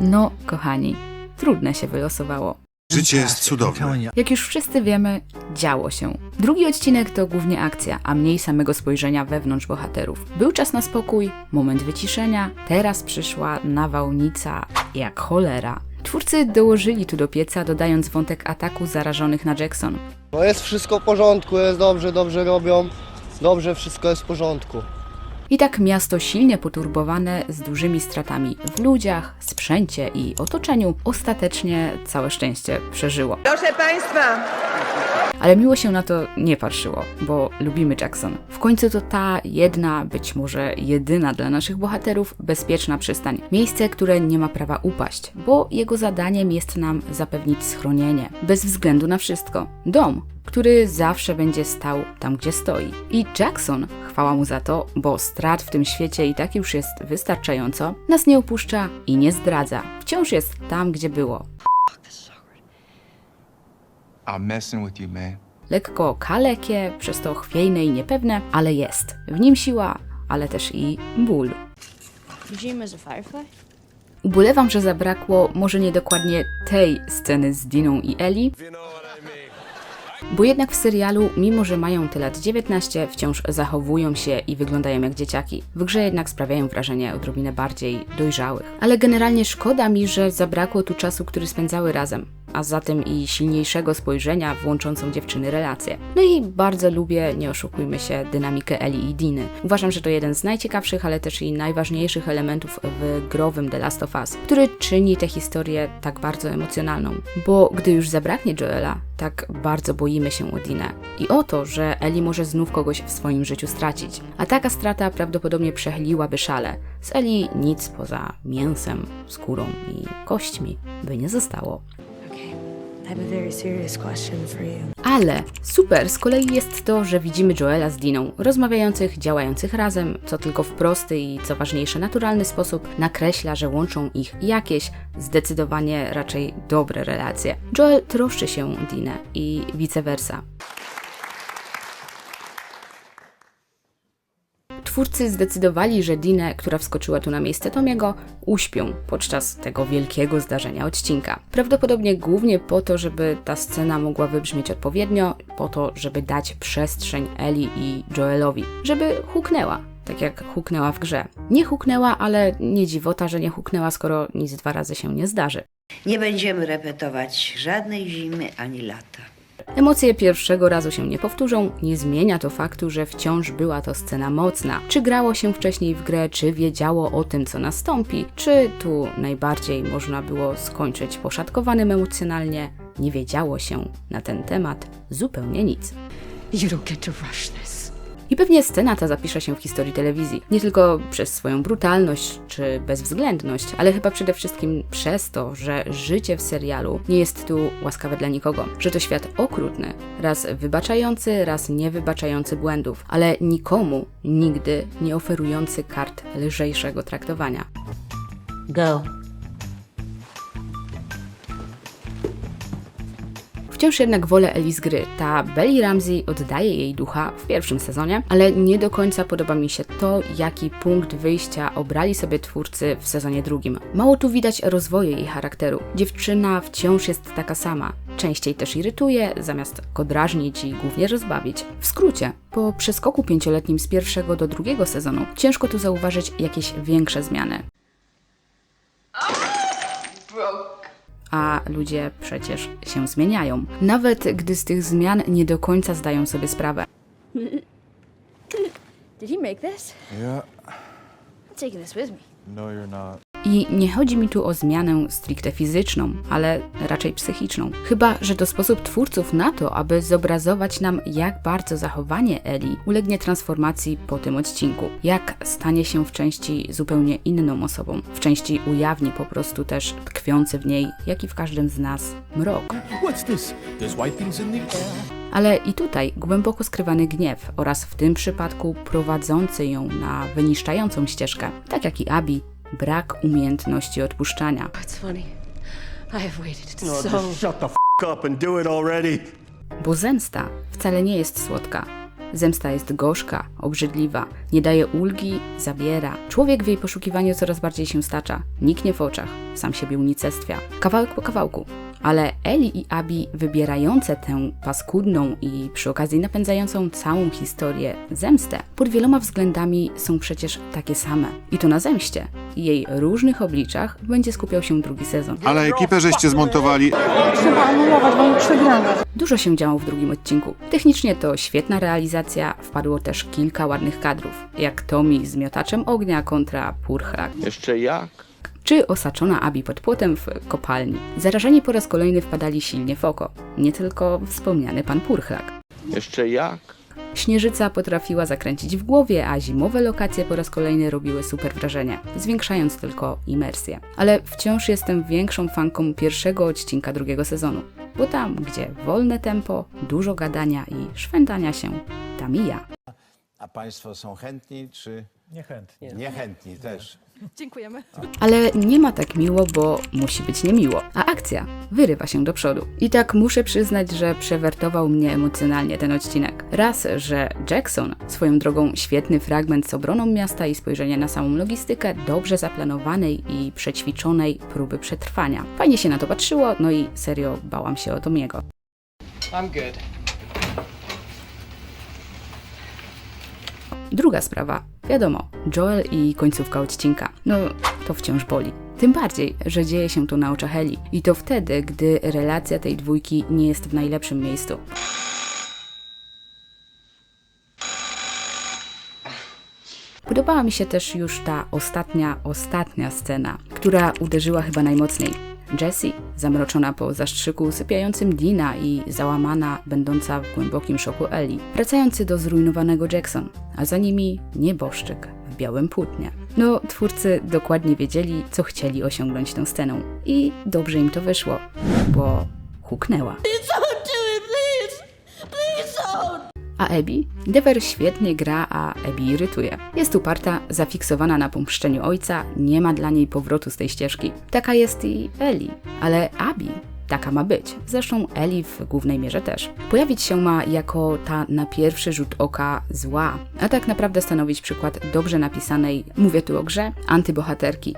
No, kochani, trudne się wylosowało. Życie jest cudowne. Jak już wszyscy wiemy, działo się. Drugi odcinek to głównie akcja, a mniej samego spojrzenia wewnątrz bohaterów. Był czas na spokój, moment wyciszenia, teraz przyszła nawałnica jak cholera. Twórcy dołożyli tu do pieca, dodając wątek ataku zarażonych na Jackson. No jest wszystko w porządku, jest dobrze, dobrze robią. Dobrze, wszystko jest w porządku. I tak miasto silnie poturbowane z dużymi stratami w ludziach, sprzęcie i otoczeniu ostatecznie całe szczęście przeżyło. Proszę Państwa, Ale miło się na to nie patrzyło, bo lubimy Jackson. W końcu to ta jedna, być może jedyna dla naszych bohaterów, bezpieczna przystań. Miejsce, które nie ma prawa upaść, bo jego zadaniem jest nam zapewnić schronienie, bez względu na wszystko. Dom, który zawsze będzie stał tam, gdzie stoi. I Jackson, chwała mu za to, bo strat w tym świecie i tak już jest wystarczająco, nas nie opuszcza i nie zdradza. Wciąż jest tam, gdzie było. I'm messing with you, man. Lekko kalekie, przez to chwiejne i niepewne, ale jest. W nim siła, ale też i ból. Ubolewam, że zabrakło może nie dokładnie tej sceny z Diną i Eli, bo jednak w serialu, mimo że mają te lat 19, wciąż zachowują się i wyglądają jak dzieciaki. W grze jednak sprawiają wrażenie odrobinę bardziej dojrzałych. Ale generalnie szkoda mi, że zabrakło tu czasu, który spędzały razem, a zatem i silniejszego spojrzenia w dziewczyny relacje. No i bardzo lubię, nie oszukujmy się, dynamikę Eli i Diny. Uważam, że to jeden z najciekawszych, ale też i najważniejszych elementów w growym The Last of Us, który czyni tę historię tak bardzo emocjonalną. Bo gdy już zabraknie Joela, tak bardzo boimy się o Dinę i o to, że Eli może znów kogoś w swoim życiu stracić. A taka strata prawdopodobnie przechyliłaby szale. Z Eli nic poza mięsem, skórą i kośćmi by nie zostało. Ale super z kolei jest to, że widzimy Joela z Diną, rozmawiających, działających razem, co tylko w prosty i co ważniejsze naturalny sposób nakreśla, że łączą ich jakieś, zdecydowanie raczej dobre relacje. Joel troszczy się o Dinę i vice versa. Twórcy zdecydowali, że Dinę, która wskoczyła tu na miejsce Tomiego, uśpią podczas tego wielkiego zdarzenia odcinka. Prawdopodobnie głównie po to, żeby ta scena mogła wybrzmieć odpowiednio, po to, żeby dać przestrzeń Eli i Joelowi, żeby huknęła. Tak jak huknęła w grze. Nie huknęła, ale nie dziwota, że nie huknęła, skoro nic dwa razy się nie zdarzy. Nie będziemy repetować żadnej zimy ani lata. Emocje pierwszego razu się nie powtórzą, nie zmienia to faktu, że wciąż była to scena mocna. Czy grało się wcześniej w grę, czy wiedziało o tym, co nastąpi, czy tu najbardziej można było skończyć poszatkowanym emocjonalnie, nie wiedziało się na ten temat zupełnie nic. You don't get to rush this. I pewnie scena ta zapisze się w historii telewizji. Nie tylko przez swoją brutalność czy bezwzględność, ale chyba przede wszystkim przez to, że życie w serialu nie jest tu łaskawe dla nikogo. Że to świat okrutny, raz wybaczający, raz nie wybaczający błędów, ale nikomu nigdy nie oferujący kart lżejszego traktowania. Go. Wciąż jednak wolę Eli z gry. Ta Belly Ramsey oddaje jej ducha w pierwszym sezonie, ale nie do końca podoba mi się to, jaki punkt wyjścia obrali sobie twórcy w sezonie drugim. Mało tu widać rozwoju jej charakteru. Dziewczyna wciąż jest taka sama. Częściej też irytuje, zamiast go drażnić i głównie rozbawić. W skrócie, po przeskoku pięcioletnim z pierwszego do drugiego sezonu, ciężko tu zauważyć jakieś większe zmiany. A ludzie przecież się zmieniają. Nawet gdy z tych zmian nie do końca zdają sobie sprawę. Did he make this? Yeah. I'm taking this with me. No, you're not. I nie chodzi mi tu o zmianę stricte fizyczną, ale raczej psychiczną. Chyba, że to sposób twórców na to, aby zobrazować nam, jak bardzo zachowanie Eli ulegnie transformacji po tym odcinku. Jak stanie się w części zupełnie inną osobą. W części ujawni po prostu też tkwiący w niej, jak i w każdym z nas, mrok. What's this? There's white things in the air. Ale i tutaj głęboko skrywany gniew oraz w tym przypadku prowadzący ją na wyniszczającą ścieżkę, tak jak i Abi, brak umiejętności odpuszczania. It's funny. I have waited No. Bo zemsta wcale nie jest słodka. Zemsta jest gorzka, obrzydliwa, nie daje ulgi, zabiera. Człowiek w jej poszukiwaniu coraz bardziej się stacza, niknie w oczach, sam siebie unicestwia. Kawałek po kawałku. Ale Eli i Abi, wybierające tę paskudną i przy okazji napędzającą całą historię zemstę, pod wieloma względami są przecież takie same. I to na zemście. I jej różnych obliczach będzie skupiał się drugi sezon. Ale ekipę żeście zmontowali. Dużo się działo w drugim odcinku. Technicznie to świetna realizacja, wpadło też kilka ładnych kadrów, jak Tommy z miotaczem ognia kontra Purchrak. Jeszcze jak? Czy osaczona Abi pod płotem w kopalni. Zarażeni po raz kolejny wpadali silnie w oko, nie tylko wspomniany pan Purchlak. Jeszcze jak? Śnieżyca potrafiła zakręcić w głowie, a zimowe lokacje po raz kolejny robiły super wrażenie, zwiększając tylko imersję. Ale wciąż jestem większą fanką pierwszego odcinka drugiego sezonu, bo tam, gdzie wolne tempo, dużo gadania i szwendania się, tam i ja. A Państwo są chętni czy Niechętnie. niechętni też? Ale nie ma tak miło, bo musi być niemiło, a akcja wyrywa się do przodu. I tak muszę przyznać, że przewertował mnie emocjonalnie ten odcinek. Raz, że Jackson, swoją drogą świetny fragment z obroną miasta i spojrzenie na samą logistykę dobrze zaplanowanej i przećwiczonej próby przetrwania. Fajnie się na to patrzyło, no i serio bałam się o Tomiego. I'm good. Druga sprawa, wiadomo, Joel i końcówka odcinka. No, to wciąż boli. Tym bardziej, że dzieje się to na oczach Eli. I to wtedy, gdy relacja tej dwójki nie jest w najlepszym miejscu. Podobała mi się też już ta ostatnia, ostatnia scena, która uderzyła chyba najmocniej. Jessie, zamroczona po zastrzyku usypiającym Dina i załamana, będąca w głębokim szoku Ellie, wracający do zrujnowanego Jackson, a za nimi nieboszczyk w białym płótnie. No, twórcy dokładnie wiedzieli, co chcieli osiągnąć tą sceną i dobrze im to wyszło, bo huknęła. A Abby? Dever świetnie gra, a Abby irytuje. Jest uparta, zafiksowana na pomszczeniu ojca, nie ma dla niej powrotu z tej ścieżki. Taka jest i Ellie. Ale Abby taka ma być. Zresztą Ellie w głównej mierze też. Pojawić się ma jako ta na pierwszy rzut oka zła, a tak naprawdę stanowić przykład dobrze napisanej, mówię tu o grze, antybohaterki.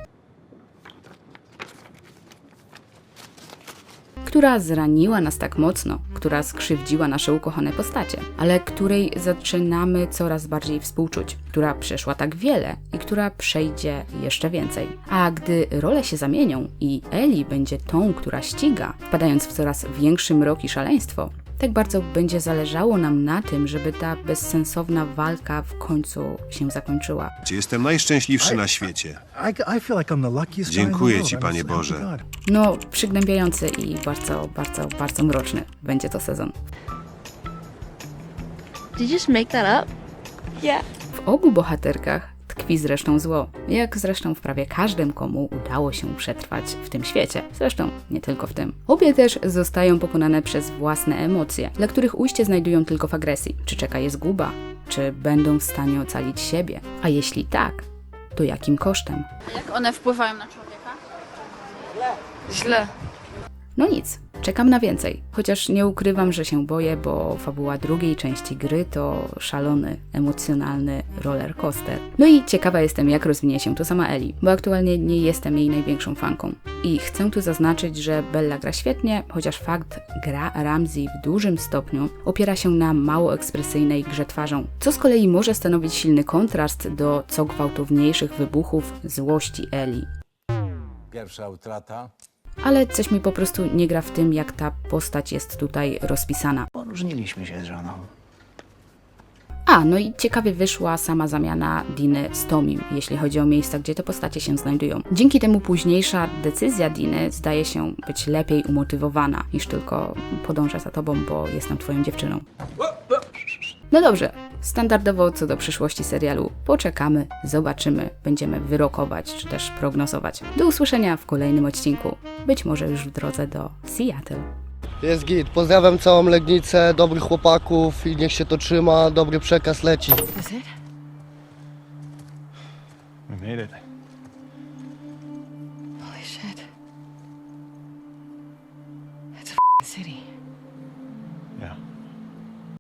która zraniła nas tak mocno, która skrzywdziła nasze ukochane postacie, ale której zaczynamy coraz bardziej współczuć, która przeszła tak wiele i która przejdzie jeszcze więcej. A gdy role się zamienią i Eli będzie tą, która ściga, wpadając w coraz większy mrok i szaleństwo, tak bardzo będzie zależało nam na tym, żeby ta bezsensowna walka w końcu się zakończyła. Jestem najszczęśliwszy na świecie. Dziękuję ci, Panie Boże. No, przygnębiający i bardzo, bardzo, bardzo mroczny będzie to sezon. Did you just make that up? W obu bohaterkach tkwi zresztą zło, jak zresztą w prawie każdym, komu udało się przetrwać w tym świecie. Zresztą nie tylko w tym. Obie też zostają pokonane przez własne emocje, dla których ujście znajdują tylko w agresji. Czy czeka je zguba? Czy będą w stanie ocalić siebie? A jeśli tak, to jakim kosztem? Jak one wpływają na człowieka? Źle. No nic, czekam na więcej. Chociaż nie ukrywam, że się boję, bo fabuła drugiej części gry to szalony, emocjonalny roller coaster. No i ciekawa jestem, jak rozwinie się to sama Eli, bo aktualnie nie jestem jej największą fanką. I chcę tu zaznaczyć, że Bella gra świetnie, chociaż fakt gra Ramsey w dużym stopniu opiera się na mało ekspresyjnej grze twarzą, co z kolei może stanowić silny kontrast do co gwałtowniejszych wybuchów złości Eli Pierwsza utrata. Ale coś mi po prostu nie gra w tym, jak ta postać jest tutaj rozpisana. Różniliśmy się z żoną. A, no i ciekawie wyszła sama zamiana Diny z Tomim, jeśli chodzi o miejsca, gdzie te postacie się znajdują. Dzięki temu późniejsza decyzja Diny zdaje się być lepiej umotywowana, niż tylko podążę za tobą, bo jestem twoją dziewczyną. No dobrze, standardowo co do przyszłości serialu poczekamy, zobaczymy, będziemy wyrokować czy też prognozować. Do usłyszenia w kolejnym odcinku, być może już w drodze do Seattle. Jest git. Pozdrawiam całą Legnicę, dobrych chłopaków i niech się to trzyma, dobry przekaz leci. We made it.